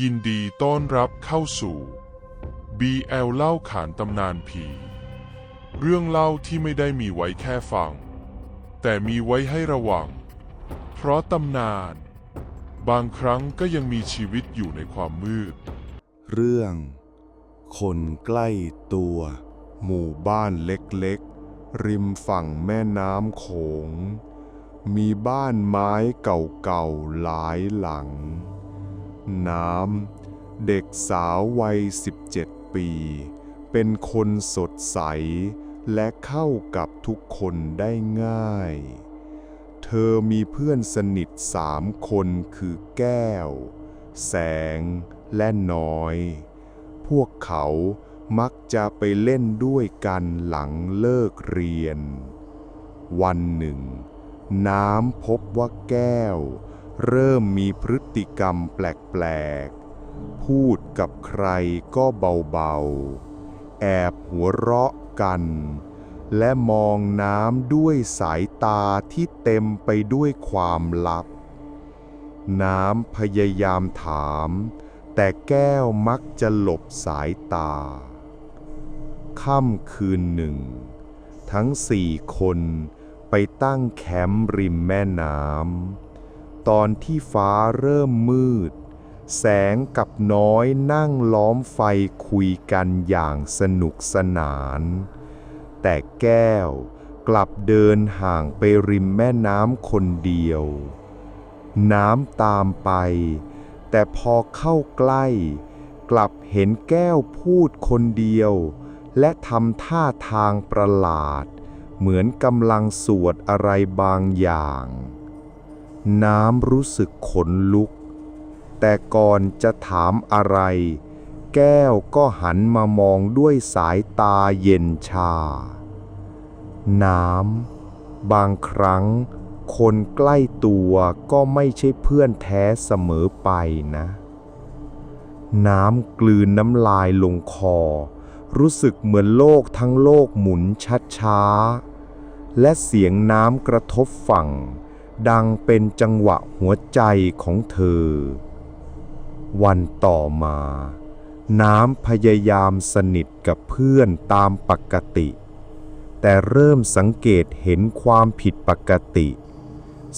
ยินดีต้อนรับเข้าสู่ BL เล่าขานตำนานผี เรื่องเล่าที่ไม่ได้มีไว้แค่ฟัง แต่มีไว้ให้ระวัง เพราะตำนาน บางครั้งก็ยังมีชีวิตอยู่ในความมืด เรื่อง คนใกล้ตัว หมู่บ้านเล็กๆ ริมฝั่งแม่น้ำโขง มีบ้านไม้เก่าๆหลายหลัง น้ำ เด็กสาววัย 17 ปี เป็นคนสดใส และเข้ากับทุกคนได้ง่าย เธอมีเพื่อนสนิทสามคนคือแก้ว แสง และน้อย พวกเขามักจะไปเล่นด้วยกันหลังเลิกเรียน วันหนึ่ง น้ำพบว่าแก้ว เริ่มมีพฤติกรรมแปลกๆ พูดกับใครก็เบาๆ แอบหัวเราะกัน และมองน้ำด้วยสายตาที่เต็มไปด้วยความลับ น้ำพยายามถาม แต่แก้วมักจะหลบสายตา ค่ำคืนหนึ่ง ทั้งสี่คนไปตั้งแคมป์ริมแม่น้ำ ตอนที่ฟ้าเริ่มมืด แสงกับน้อยนั่งล้อมไฟคุยกันอย่างสนุกสนาน แต่แก้วกลับเดินห่างไปริมแม่น้ำคนเดียว น้ำตามไป แต่พอเข้าใกล้ กลับเห็นแก้วพูดคนเดียว และทำท่าทางประหลาด เหมือนกำลังสวดอะไรบางอย่าง น้ำรู้สึกขนลุก แต่ก่อนจะถามอะไร แก้วก็หันมามองด้วยสายตาเย็นชา น้ำ บางครั้ง คนใกล้ตัวก็ไม่ใช่เพื่อนแท้เสมอไปนะ น้ำกลืนน้ำลายลงคอ รู้สึกเหมือนโลกทั้งโลกหมุนช้าๆและเสียงน้ำกระทบฝั่ง ดังเป็นจังหวะหัวใจของเธอ วันต่อมา น้ำพยายามสนิทกับเพื่อนตามปกติ แต่เริ่มสังเกตเห็นความผิดปกติ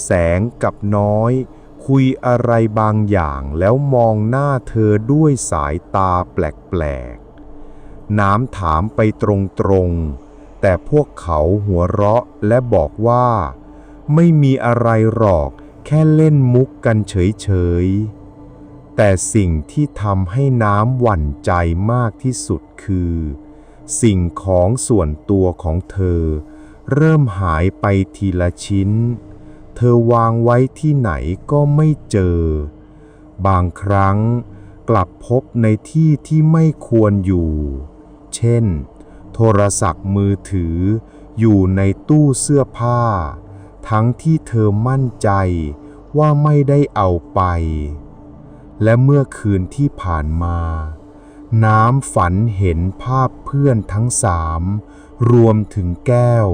แสงกับน้อยคุยอะไรบางอย่างแล้วมองหน้าเธอด้วยสายตาแปลกๆ น้ำถามไปตรงๆ แต่พวกเขาหัวเราะและบอกว่า ไม่มีอะไรหรอก แค่เล่นมุกกันเฉยๆ แต่สิ่งที่ทำให้น้ำหวั่นใจมากที่สุดคือ สิ่งของส่วนตัวของเธอ เริ่มหายไปทีละชิ้น เธอวางไว้ที่ไหนก็ไม่เจอ บางครั้งกลับพบในที่ที่ไม่ควรอยู่ เช่น โทรศัพท์มือถืออยู่ในตู้เสื้อผ้า ทั้งที่เธอมั่นใจว่าไม่ได้เอาไป และเมื่อคืนที่ผ่านมา น้ำฝันเห็นภาพเพื่อนทั้งสาม รวมถึงแก้ว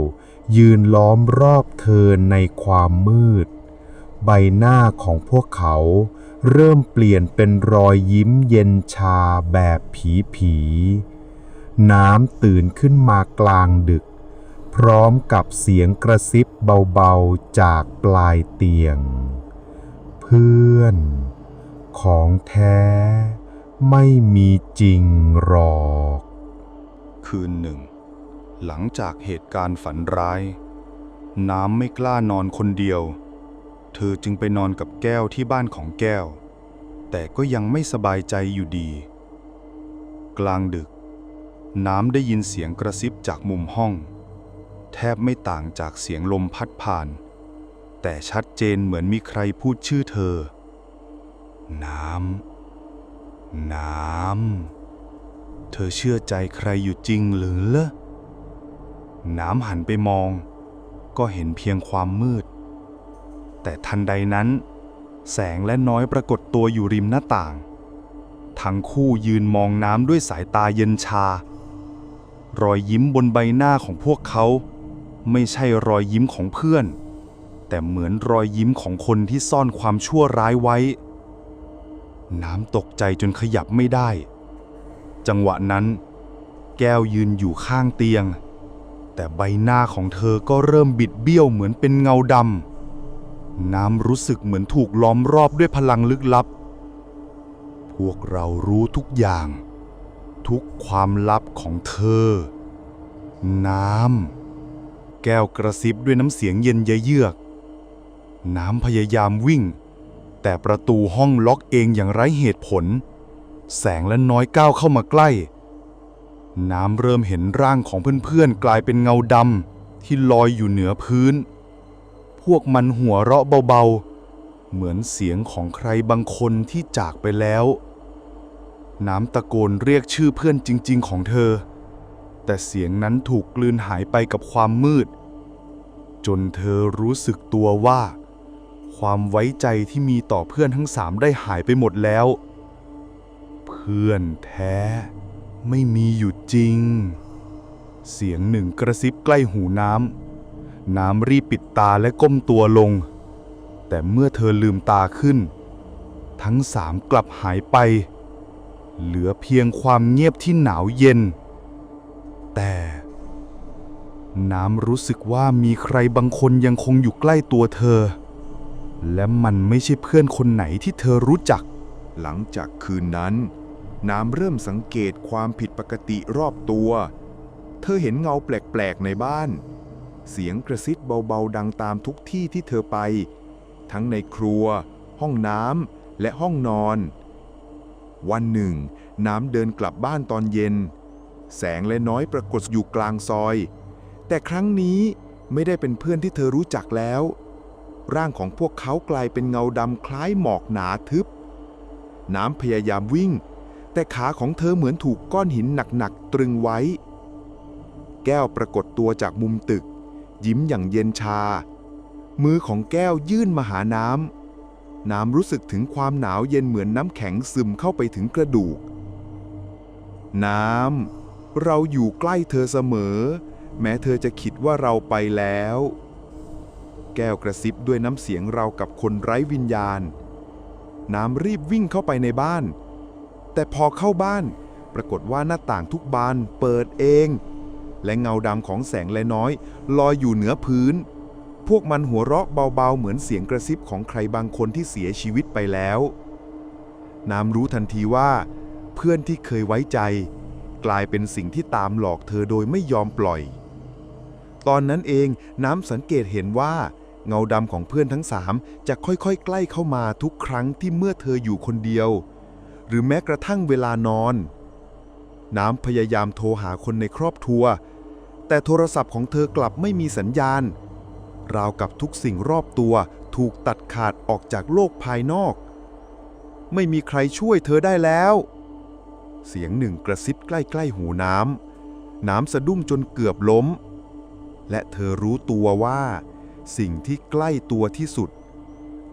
ยืนล้อมรอบเธอในความมืด ใบหน้าของพวกเขาเริ่มเปลี่ยนเป็นรอยยิ้มเย็นชาแบบผีผี น้ำตื่นขึ้นมากลางดึก พร้อมกับเสียงกระซิบเบาๆจากปลายเตียง เพื่อน ของแท้ไม่มีจริงหรอก คืนหนึ่ง หลังจากเหตุการณ์ฝันร้าย น้ำไม่กล้านอนคนเดียว เธอจึงไปนอนกับแก้วที่บ้านของแก้ว แต่ก็ยังไม่สบายใจอยู่ดี กลางดึก น้ำได้ยินเสียงกระซิบจากมุมห้อง แทบไม่ต่างจากเสียงลมพัดผ่าน แต่ชัดเจนเหมือนมีใครพูดชื่อเธอ น้ำ น้ำ เธอเชื่อใจใครอยู่จริงหรือเลอน้ำหันไปมอง ก็เห็นเพียงความมืด แต่ทันใดนั้น แสงและน้อยปรากฏตัวอยู่ริมหน้าต่าง ทั้งคู่ยืนมองน้ำด้วยสายตาเย็นชา รอยยิ้มบนใบหน้าของพวกเขา ไม่ใช่รอยยิ้มของเพื่อน แต่เหมือนรอยยิ้มของคนที่ซ่อนความชั่วร้ายไว้ น้ำตกใจจนขยับไม่ได้ จังหวะนั้น แก้วยืนอยู่ข้างเตียง แต่ใบหน้าของเธอก็เริ่มบิดเบี้ยวเหมือนเป็นเงาดำน้ำรู้สึกเหมือนถูกล้อมรอบด้วยพลังลึกลับ พวกเรารู้ทุกอย่าง ทุกความลับของเธอ น้ำ แก้วกระซิบด้วยน้ำเสียงเย็นเยือก น้ำพยายามวิ่ง แต่ประตูห้องล็อกเองอย่างไร้เหตุผล แสงและน้อยก้าวเข้ามาใกล้ น้ำเริ่มเห็นร่างของเพื่อนๆ กลายเป็นเงาดำที่ลอยอยู่เหนือพื้น พวกมันหัวเราะเบาๆ เหมือนเสียงของใครบางคนที่จากไปแล้ว น้ำตะโกนเรียกชื่อเพื่อนจริง ๆ ของเธอ แต่เสียงนั้นถูกกลืนหายไปกับความมืด จนเธอรู้สึกตัวว่า ความไว้ใจที่มีต่อเพื่อนทั้งสามได้หายไปหมดแล้ว เพื่อนแท้ไม่มีอยู่จริง เสียงหนึ่งกระซิบใกล้หูน้ำ น้ำรีบปิดตาและก้มตัวลง แต่เมื่อเธอลืมตาขึ้น ทั้งสามกลับหายไป เหลือเพียงความเงียบที่หนาวเย็น แต่น้ำรู้สึกว่ามีใครบางคนยังคงอยู่ใกล้ตัวเธอ และมันไม่ใช่เพื่อนคนไหนที่เธอรู้จัก หลังจากคืนนั้น น้ำเริ่มสังเกตความผิดปกติรอบตัว เธอเห็นเงาแปลกๆในบ้าน เสียงกระซิบเบาๆดังตามทุกที่ที่เธอไป ทั้งในครัว ห้องน้ำและห้องนอน วันหนึ่ง น้ำเดินกลับบ้านตอนเย็น แสงและน้อยปรากฏอยู่กลางซอย แต่ครั้งนี้ไม่ได้เป็นเพื่อนที่เธอรู้จักแล้ว ร่างของพวกเขากลายเป็นเงาดำคล้ายหมอกหนาทึบ น้ำพยายามวิ่ง แต่ขาของเธอเหมือนถูกก้อนหินหนักๆตรึงไว้ แก้วปรากฏตัวจากมุมตึก ยิ้มอย่างเย็นชา มือของแก้วยื่นมาหาน้ำ น้ำรู้สึกถึงความหนาวเย็นเหมือนน้ำแข็งซึมเข้าไปถึงกระดูก น้ำ เราอยู่ใกล้เธอเสมอ แม้เธอจะคิดว่าเราไปแล้ว แก้วกระซิบด้วยน้ำเสียงเรากับคนไร้วิญญาณ น้ำรีบวิ่งเข้าไปในบ้าน แต่พอเข้าบ้าน ปรากฏว่าหน้าต่างทุกบานเปิดเอง และเงาดำของแสงและน้อย ลอยอยู่เหนือพื้น พวกมันหัวเราะเบาๆ เหมือนเสียงกระซิบของใครบางคนที่เสียชีวิตไปแล้ว น้ำรู้ทันทีว่า เพื่อนที่เคยไว้ใจ กลายเป็นสิ่งที่ตามหลอกเธอโดยไม่ยอมปล่อย ตอนนั้นเองน้ำสังเกตเห็นว่า เงาดำของเพื่อนทั้งสามจะค่อยๆ ใกล้เข้ามาทุกครั้งที่เมื่อเธออยู่คนเดียว หรือแม้กระทั่งเวลานอน น้ำพยายามโทรหาคนในครอบครัว แต่โทรศัพท์ของเธอกลับไม่มีสัญญาณ ราวกับทุกสิ่งรอบตัวถูกตัดขาดออกจากโลกภายนอก ไม่มีใครช่วยเธอได้แล้ว เสียงหนึ่งกระซิบใกล้ๆหูน้ำ น้ำสะดุ้งจนเกือบล้ม และเธอรู้ตัวว่า สิ่งที่ใกล้ตัวที่สุด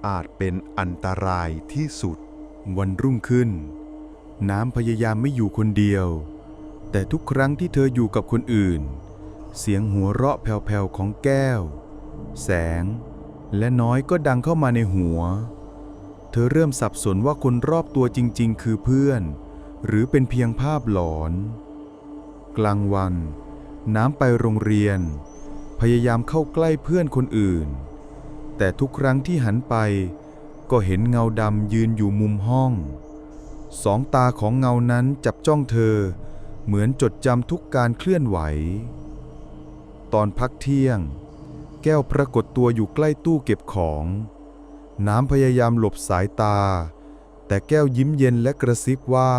อาจเป็นอันตรายที่สุด วันรุ่งขึ้น น้ำพยายามไม่อยู่คนเดียว แต่ทุกครั้งที่เธออยู่กับคนอื่น เสียงหัวเราะแผ่วๆของแก้ว แสง และน้อยก็ดังเข้ามาในหัว เธอเริ่มสับสนว่าคนรอบตัวจริง ๆ คือเพื่อน หรือเป็นเพียงภาพหลอน กลางวัน น้ำไปโรงเรียน พยายามเข้าใกล้เพื่อนคนอื่น แต่ทุกครั้งที่หันไป ก็เห็นเงาดำยืนอยู่มุมห้อง สองตาของเงานั้นจับจ้องเธอ เหมือนจดจำทุกการเคลื่อนไหว ตอนพักเที่ยง แก้วปรากฏตัวอยู่ใกล้ตู้เก็บของ น้ำพยายามหลบสายตา แต่แก้วยิ้มเย็นและกระซิบว่า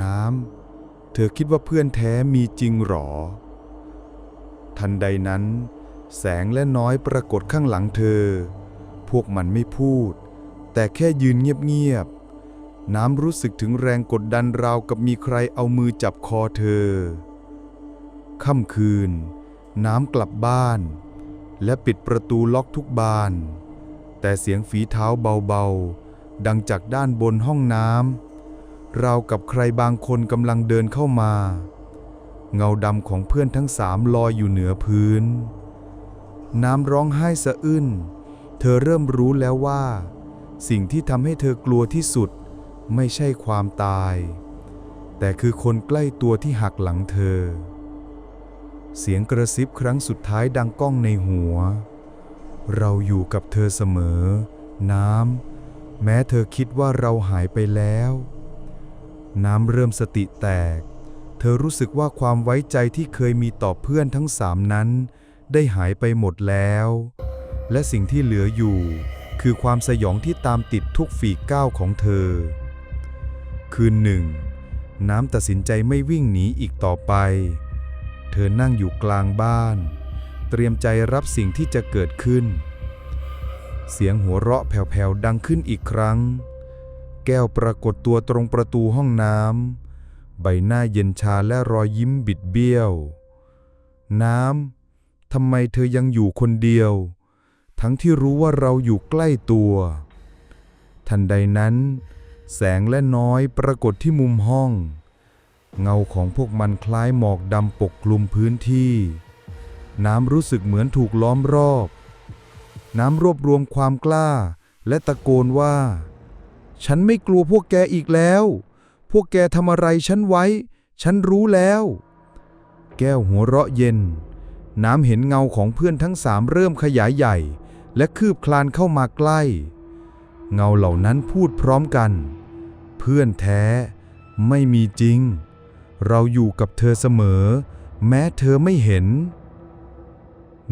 น้ำ เธอคิดว่าเพื่อนแท้มีจริงหรอ ทันใดนั้น แสงและน้อยปรากฏข้างหลังเธอ พวกมันไม่พูด แต่แค่ยืนเงียบๆ น้ำรู้สึกถึงแรงกดดันราวกับมีใครเอามือจับคอเธอ ค่ำคืน น้ำกลับบ้าน และปิดประตูล็อกทุกบาน แต่เสียงฝีเท้าเบาๆ ดังจากด้านบนห้องน้ำ ราวกับใครบางคนกำลังเดินเข้ามา เงาดำของเพื่อนทั้งสามลอยอยู่เหนือพื้น น้ำร้องไห้สะอื้น เธอเริ่มรู้แล้วว่า สิ่งที่ทำให้เธอกลัวที่สุดไม่ใช่ความตาย แต่คือคนใกล้ตัวที่หักหลังเธอ เสียงกระซิบครั้งสุดท้ายดังก้องในหัว เราอยู่กับเธอเสมอ น้ำ แม้เธอคิดว่าเราหายไปแล้ว น้ำเริ่มสติแตก เธอรู้สึกว่าความไว้ใจที่เคยมีต่อเพื่อนทั้งสามนั้น ได้หายไปหมดแล้ว และสิ่งที่เหลืออยู่ คือความสยองที่ตามติดทุกฝีก้าวของเธอ คืนหนึ่ง น้ำตัดสินใจไม่วิ่งหนีอีกต่อไป เธอนั่งอยู่กลางบ้าน เตรียมใจรับสิ่งที่จะเกิดขึ้น เสียงหัวเราะแผ่วๆดังขึ้นอีกครั้ง แก้วปรากฏตัวตรงประตูห้องน้ำ ใบหน้าเย็นชาและรอยยิ้มบิดเบี้ยว น้ำ ทำไมเธอยังอยู่คนเดียว ทั้งที่รู้ว่าเราอยู่ใกล้ตัว ทันใดนั้น แสงและน้อยปรากฏที่มุมห้อง เงาของพวกมันคล้ายหมอกดำปกคลุมพื้นที่ น้ำรู้สึกเหมือนถูกล้อมรอบ น้ำรวบรวมความกล้าและตะโกนว่า ฉันไม่กลัวพวกแกอีกแล้ว พวกแกทำอะไรฉันไว้ ฉันรู้แล้ว แก้วหัวเราะเย็น น้ำเห็นเงาของเพื่อนทั้งสามเริ่มขยายใหญ่ และคืบคลานเข้ามาใกล้ เงาเหล่านั้นพูดพร้อมกัน เพื่อนแท้ไม่มีจริง เราอยู่กับเธอเสมอ แม้เธอไม่เห็น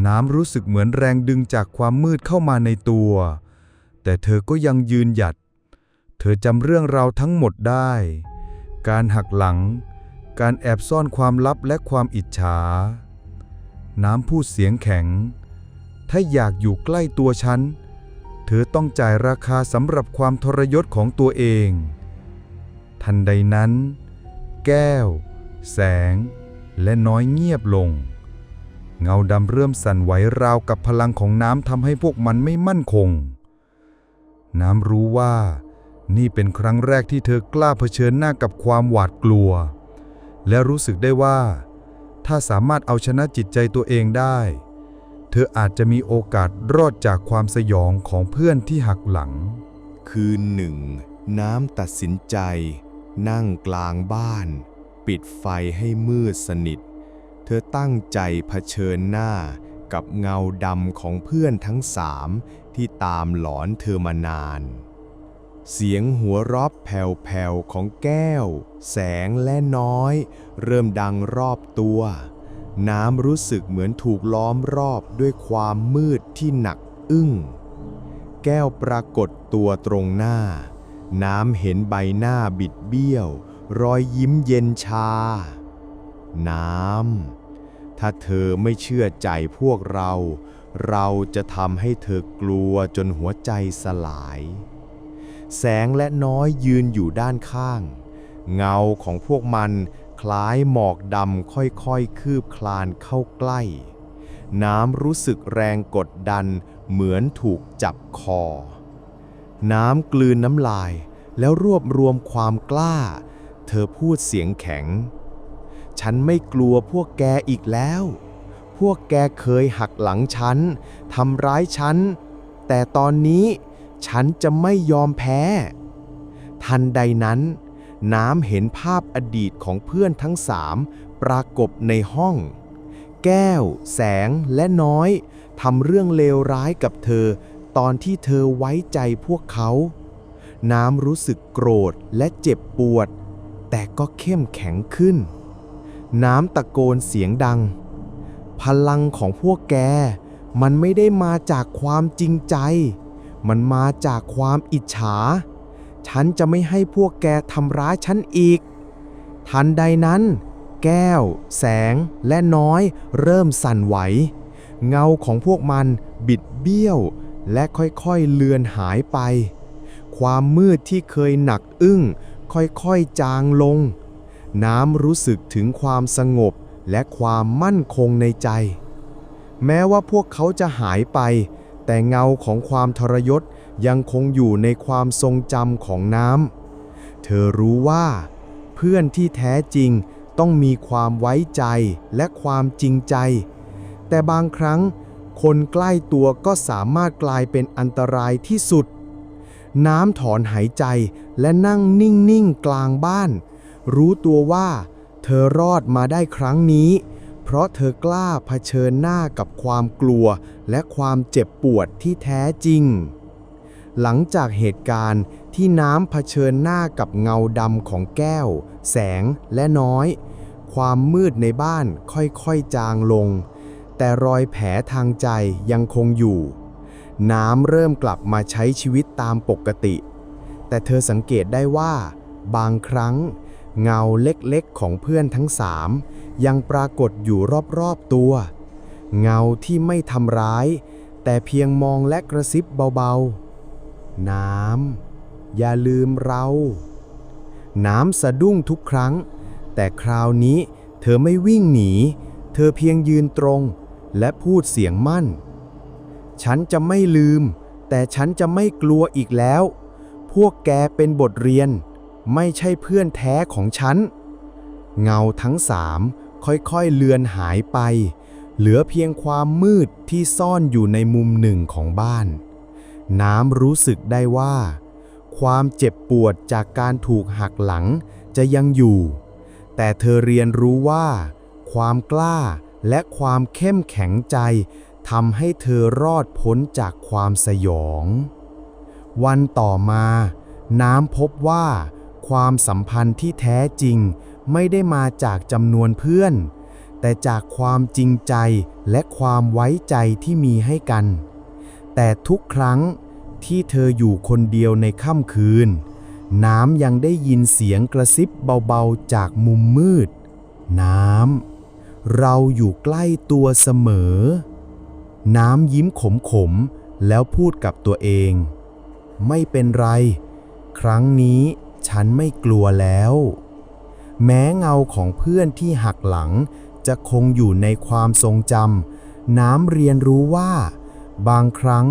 น้ำรู้สึกเหมือนแรงดึงจากความมืดเข้ามาในตัว แต่เธอก็ยังยืนหยัด เธอจำเรื่องราวทั้งหมดได้ การหักหลัง การแอบซ่อนความลับและความอิจฉา น้ำพูดเสียงแข็ง ถ้าอยากอยู่ใกล้ตัวฉัน เธอต้องจ่ายราคาสำหรับความทรยศของตัวเอง ทันใดนั้น แก้ว แสง และน้อยเงียบลง เงาดำเริ่มสั่นไหวราวกับพลังของน้ำทำให้พวกมันไม่มั่นคง น้ำรู้ว่า นี่เป็นครั้งแรกที่เธอกล้าเผชิญหน้ากับความหวาดกลัว และรู้สึกได้ว่า ถ้าสามารถเอาชนะจิตใจตัวเองได้ เธออาจจะมีโอกาสรอดจากความสยองของเพื่อนที่หักหลัง คืนหนึ่ง น้ำตัดสินใจ นั่งกลางบ้าน ปิดไฟให้มืดสนิท เธอตั้งใจเผชิญหน้ากับเงาดำของเพื่อนทั้งสามที่ตามหลอนเธอมานาน เสียงหัวราะแผ่วๆของแก้ว แสงและน้อย เริ่มดังรอบตัว น้ำรู้สึกเหมือนถูกล้อมรอบด้วยความมืดที่หนักอึ้ง แก้วปรากฏตัวตรงหน้า น้ำเห็นใบหน้าบิดเบี้ยว รอยยิ้มเย็นชา น้ำ ถ้าเธอไม่เชื่อใจพวกเรา เราจะทำให้เธอกลัวจนหัวใจสลาย แสงและน้อยยืนอยู่ด้านข้าง เงาของพวกมันคล้ายหมอกดำค่อยๆ คืบคลานเข้าใกล้ น้ำรู้สึกแรงกดดันเหมือนถูกจับคอ น้ำกลืนน้ำลายแล้วรวบรวมความกล้า เธอพูดเสียงแข็ง ฉันไม่กลัวพวกแกอีกแล้ว พวกแกเคยหักหลังฉันทำร้ายฉัน แต่ตอนนี้ ฉันจะไม่ยอมแพ้ ทันใดนั้น น้ำเห็นภาพอดีตของเพื่อนทั้งสามปรากฏในห้อง แก้ว แสงและน้อยทำเรื่องเลวร้ายกับเธอ ตอนที่เธอไว้ใจพวกเขา น้ำรู้สึกโกรธและเจ็บปวด แต่ก็เข้มแข็งขึ้น น้ำตะโกนเสียงดัง พลังของพวกแก มันไม่ได้มาจากความจริงใจ มันมาจากความอิจฉา ฉันจะไม่ให้พวกแกทำร้ายฉันอีก ทันใดนั้น แก้ว แสงและน้อยเริ่มสั่นไหว เงาของพวกมันบิดเบี้ยว และค่อยๆเลือนหายไป ความมืดที่เคยหนักอึ้ง ค่อยๆจางลง น้ำรู้สึกถึงความสงบและความมั่นคงในใจ แม้ว่าพวกเขาจะหายไป แต่เงาของความทรยศยังคงอยู่ในความทรงจำของน้ำ เธอรู้ว่า เพื่อนที่แท้จริงต้องมีความไว้ใจและความจริงใจ แต่บางครั้ง คนใกล้ตัวก็สามารถกลายเป็นอันตรายที่สุด น้ำถอนหายใจและนั่งนิ่ง ๆ กลางบ้าน รู้ตัวว่า เธอรอดมาได้ครั้งนี้ เพราะเธอกล้าเผชิญหน้ากับความกลัวและความเจ็บปวดที่แท้จริง หลังจากเหตุการณ์ที่น้ำเผชิญหน้ากับเงาดำของแก้ว แสงและน้อย ความมืดในบ้านค่อยๆจางลง แต่รอยแผลทางใจยังคงอยู่ น้ำเริ่มกลับมาใช้ชีวิตตามปกติ แต่เธอสังเกตได้ว่า บางครั้ง เงาเล็กๆของเพื่อนทั้งสาม ยังปรากฏอยู่รอบๆตัว เงาที่ไม่ทำร้าย แต่เพียงมองและกระซิบเบาๆ น้ำ อย่าลืมเรา น้ำสะดุ้งทุกครั้ง แต่คราวนี้เธอไม่วิ่งหนี เธอเพียงยืนตรงและพูดเสียงมั่น ฉันจะไม่ลืม แต่ฉันจะไม่กลัวอีกแล้ว พวกแกเป็นบทเรียน ไม่ใช่เพื่อนแท้ของฉัน เงาทั้งสาม ค่อยๆเลือนหายไป เหลือเพียงความมืดที่ซ่อนอยู่ในมุมหนึ่งของบ้าน น้ำรู้สึกได้ว่า ความเจ็บปวดจากการถูกหักหลังจะยังอยู่ แต่เธอเรียนรู้ว่า ความกล้าและความเข้มแข็งใจทำให้เธอรอดพ้นจากความสยอง วันต่อมา น้ำพบว่า ความสัมพันธ์ที่แท้จริง ไม่ได้มาจากจำนวนเพื่อน แต่จากความจริงใจและความไว้ใจที่มีให้กัน แต่ทุกครั้งที่เธออยู่คนเดียวในค่ำคืน น้ำยังได้ยินเสียงกระซิบเบาๆจากมุมมืด น้ำ เราอยู่ใกล้ตัวเสมอ น้ำยิ้มขมๆ แล้วพูดกับตัวเอง ไม่เป็นไร ครั้งนี้ฉันไม่กลัวแล้ว แม้เงาของเพื่อนที่หักหลัง จะคงอยู่ในความทรงจำน้ำเรียนรู้ว่า บางครั้ง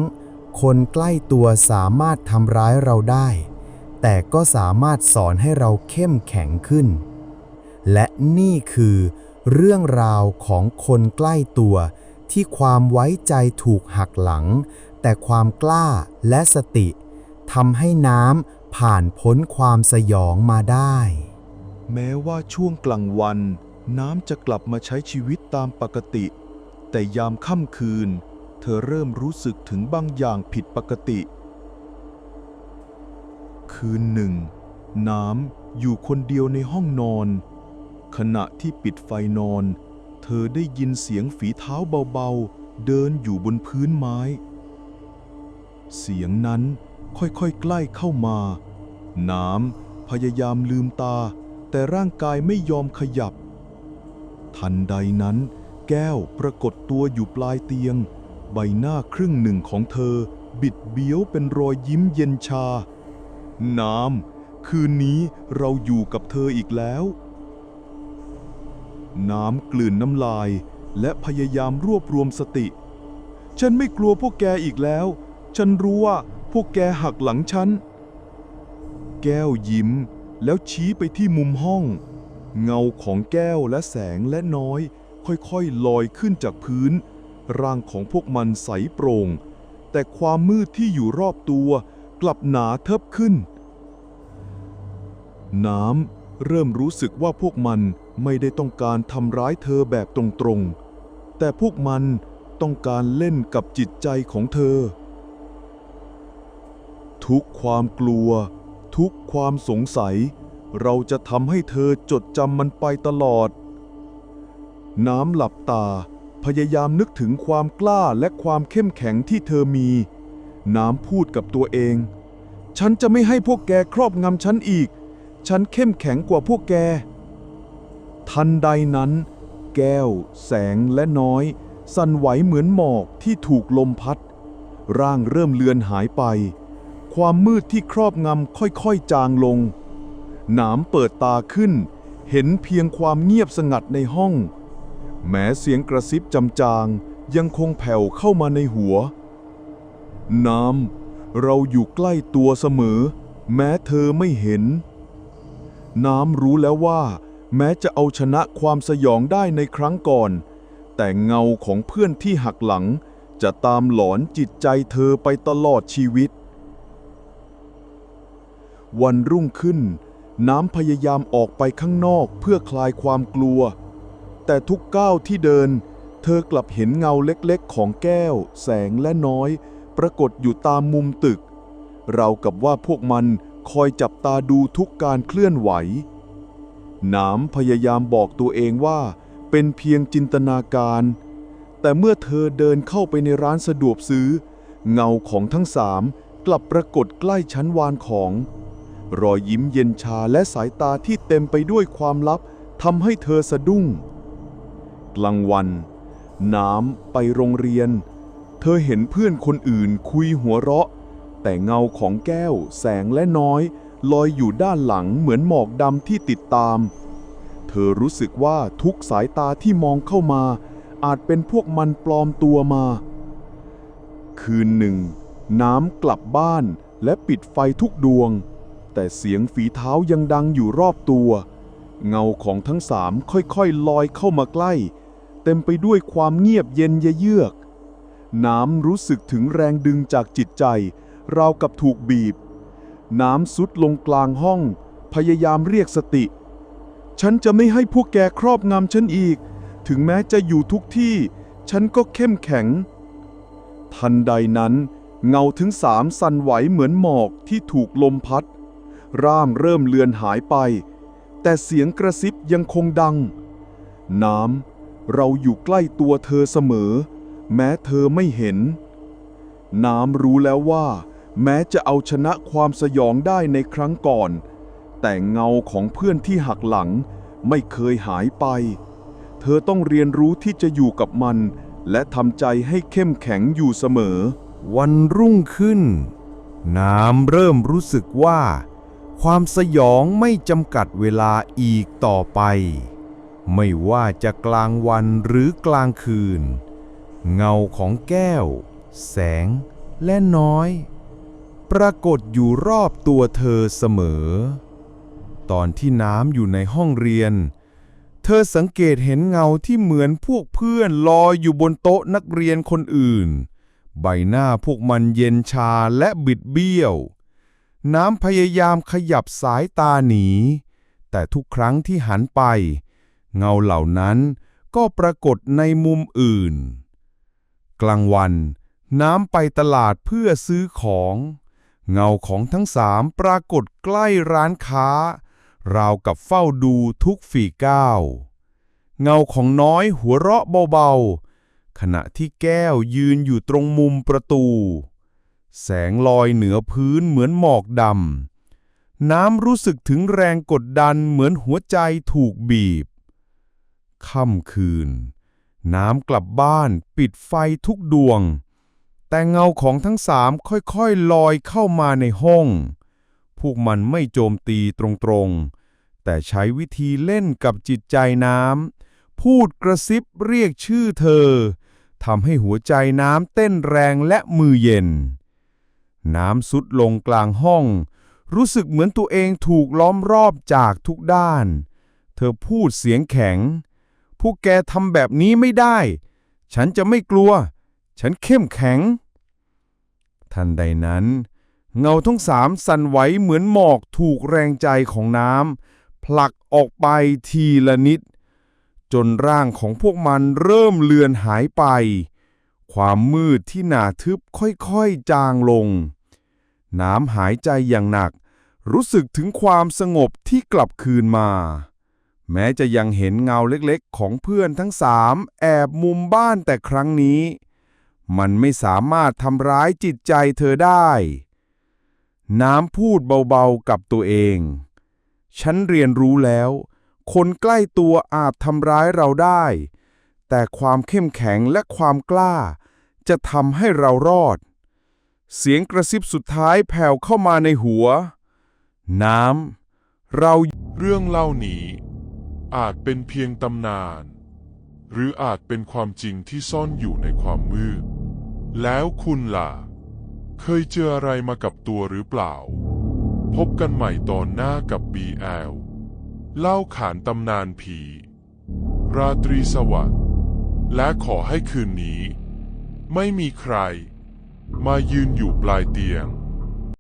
คนใกล้ตัวสามารถทำร้ายเราได้ แต่ก็สามารถสอนให้เราเข้มแข็งขึ้น และนี่คือ เรื่องราวของคนใกล้ตัวที่ความไว้ใจถูกหักหลัง แต่ความกล้าและสติทำให้น้ำผ่านพ้นความสยองมาได้ แม้ว่าช่วงกลางวัน น้ำจะกลับมาใช้ชีวิตตามปกติ แต่ยามค่ำคืน เธอเริ่มรู้สึกถึงบางอย่างผิดปกติ คืนหนึ่ง น้ำอยู่คนเดียวในห้องนอน ขณะที่ปิดไฟนอน เธอได้ยินเสียงฝีเท้าเบาๆ เดินอยู่บนพื้นไม้ เสียงนั้นค่อยๆ ใกล้เข้ามา น้ำพยายามลืมตา แต่ร่างกายไม่ยอมขยับ ทันใดนั้น แก้วปรากฏตัวอยู่ปลายเตียง ใบหน้าครึ่งหนึ่งของเธอ บิดเบี้ยวเป็นรอยยิ้มเย็นชา น้ำคืนนี้เราอยู่กับเธออีกแล้ว น้ำกลืนน้ำลาย และพยายามรวบรวมสติ ฉันไม่กลัวพวกแกอีกแล้ว ฉันรู้ว่าพวกแกหักหลังฉัน แก้วยิ้ม แล้วชี้ไปที่มุมห้อง เงาของแก้วและแสงและน้อย ค่อยๆ ลอยขึ้นจากพื้น ร่างของพวกมันใสโปร่ง แต่ความมืดที่อยู่รอบตัวกลับหนาเทิบขึ้น น้ำเริ่มรู้สึกว่าพวกมันไม่ได้ต้องการทำร้ายเธอแบบตรงๆ แต่พวกมันต้องการเล่นกับจิตใจของเธอ ทุกความกลัว ทุกความสงสัย เราจะทำให้เธอจดจำมันไปตลอด น้ำหลับตา พยายามนึกถึงความกล้าและความเข้มแข็งที่เธอมี น้ำพูดกับตัวเอง ฉันจะไม่ให้พวกแกครอบงำฉันอีก ฉันเข้มแข็งกว่าพวกแก ทันใดนั้น แก้ว แสงและน้อย สั่นไหวเหมือนหมอกที่ถูกลมพัด ร่างเริ่มเลือนหายไป ความมืดที่ครอบงำค่อยๆจางลง หนามเปิดตาขึ้น เห็นเพียงความเงียบสงัดในห้อง แม้เสียงกระซิบจำจางยังคงแผ่วเข้ามาในหัว น้ำเราอยู่ใกล้ตัวเสมอ แม้เธอไม่เห็น น้ำรู้แล้วว่า แม้จะเอาชนะความสยองได้ในครั้งก่อน แต่เงาของเพื่อนที่หักหลัง จะตามหลอนจิตใจเธอไปตลอดชีวิต วันรุ่งขึ้น น้ำพยายามออกไปข้างนอกเพื่อคลายความกลัว แต่ทุกก้าวที่เดิน เธอกลับเห็นเงาเล็กๆ ของแก้ว แสงและน้อย ปรากฏอยู่ตามมุมตึก เรากับว่าพวกมันคอยจับตาดูทุกการเคลื่อนไหว น้ำพยายามบอกตัวเองว่า เป็นเพียงจินตนาการ แต่เมื่อเธอเดินเข้าไปในร้านสะดวกซื้อ เงาของทั้งสามกลับปรากฏใกล้ชั้นวานของ รอยยิ้มเย็นชาและสายตาที่เต็มไปด้วยความลับทำให้เธอสะดุ้ง กลางวัน น้ำไปโรงเรียน เธอเห็นเพื่อนคนอื่นคุยหัวเราะ แต่เงาของแก้ว แสงและน้อย ลอยอยู่ด้านหลังเหมือนหมอกดำที่ติดตาม เธอรู้สึกว่าทุกสายตาที่มองเข้ามา อาจเป็นพวกมันปลอมตัวมา คืนหนึ่ง น้ำกลับบ้านและปิดไฟทุกดวง แต่เสียงฝีเท้ายังดังอยู่รอบตัว เงาของทั้งสามค่อยๆลอยเข้ามาใกล้ เต็มไปด้วยความเงียบเย็นเยือก น้ำรู้สึกถึงแรงดึงจากจิตใจ ราวกับถูกบีบ น้ำซุดลงกลางห้อง พยายามเรียกสติ ฉันจะไม่ให้พวกแกครอบงำฉันอีก ถึงแม้จะอยู่ทุกที่ ฉันก็เข้มแข็ง ทันใดนั้นเงาถึงสามสั่นไหวเหมือนหมอกที่ถูกลมพัด ร่างเริ่มเลือนหายไป แต่เสียงกระซิบยังคงดัง น้ำ เราอยู่ใกล้ตัวเธอเสมอ แม้เธอไม่เห็น น้ำรู้แล้วว่า แม้จะเอาชนะความสยองได้ในครั้งก่อน แต่เงาของเพื่อนที่หักหลังไม่เคยหายไป เธอต้องเรียนรู้ที่จะอยู่กับมัน และทำใจให้เข้มแข็งอยู่เสมอ วันรุ่งขึ้น น้ำเริ่มรู้สึกว่า ความสยองไม่จำกัดเวลาอีกต่อไป ไม่ว่าจะกลางวันหรือกลางคืน เงาของแก้ว แสงและน้อย ปรากฏอยู่รอบตัวเธอเสมอ ตอนที่น้ำอยู่ในห้องเรียน เธอสังเกตเห็นเงาที่เหมือนพวกเพื่อนลอยอยู่บนโต๊ะนักเรียนคนอื่น ใบหน้าพวกมันเย็นชาและบิดเบี้ยว น้ำพยายามขยับสายตาหนี แต่ทุกครั้งที่หันไป เงาเหล่านั้นก็ปรากฏในมุมอื่น กลางวัน น้ำไปตลาดเพื่อซื้อของ เงาของทั้งสามปรากฏใกล้ร้านค้า ราวกับเฝ้าดูทุกฝีก้าว เงาของน้อยหัวเราะเบาๆ ขณะที่แก้วยืนอยู่ตรงมุมประตู แสงลอยเหนือพื้นเหมือนหมอกดำ น้ำรู้สึกถึงแรงกดดันเหมือนหัวใจถูกบีบ ค่ำคืน น้ำกลับบ้านปิดไฟทุกดวง แต่เงาของทั้งสามค่อยๆลอยเข้ามาในห้อง พวกมันไม่โจมตีตรงๆ แต่ใช้วิธีเล่นกับจิตใจน้ำ พูดกระซิบเรียกชื่อเธอทำให้หัวใจน้ำเต้นแรงและมือเย็น น้ำสุดลงกลางห้อง รู้สึกเหมือนตัวเองถูกล้อมรอบจากทุกด้าน เธอพูดเสียงแข็ง พวกแกทำแบบนี้ไม่ได้ ฉันจะไม่กลัว ฉันเข้มแข็ง ทันใดนั้น เงาทั้งสามสั่นไหวเหมือนหมอกถูกแรงใจของน้ำผลักออกไปทีละนิด จนร่างของพวกมันเริ่มเลือนหายไปความมืดที่หนาทึบค่อยๆ จางลง น้ำหายใจอย่างหนัก รู้สึกถึงความสงบที่กลับคืนมา แม้จะยังเห็นเงาเล็กๆ ของเพื่อนทั้งสามแอบมุมบ้านแต่ครั้งนี้ มันไม่สามารถทำร้ายจิตใจเธอได้ น้ำพูดเบาๆกับตัวเอง ฉันเรียนรู้แล้ว คนใกล้ตัวอาจทำร้ายเราได้ แต่ความเข้มแข็งและความกล้า จะทำให้เรารอด เสียงกระซิบสุดท้ายแผ่วเข้ามาในหัว น้ำ เราเรื่องเล่านี้ อาจเป็นเพียงตำนาน หรืออาจเป็นความจริงที่ซ่อนอยู่ในความมืด แล้วคุณล่ะ เคยเจออะไรมากับตัวหรือเปล่า พบกันใหม่ตอนหน้ากับ BL เล่าขานตำนานผี ราตรีสวัสดิ์และขอให้คืนนี้ ไม่มีใคร มายืนอยู่ปลายเตียง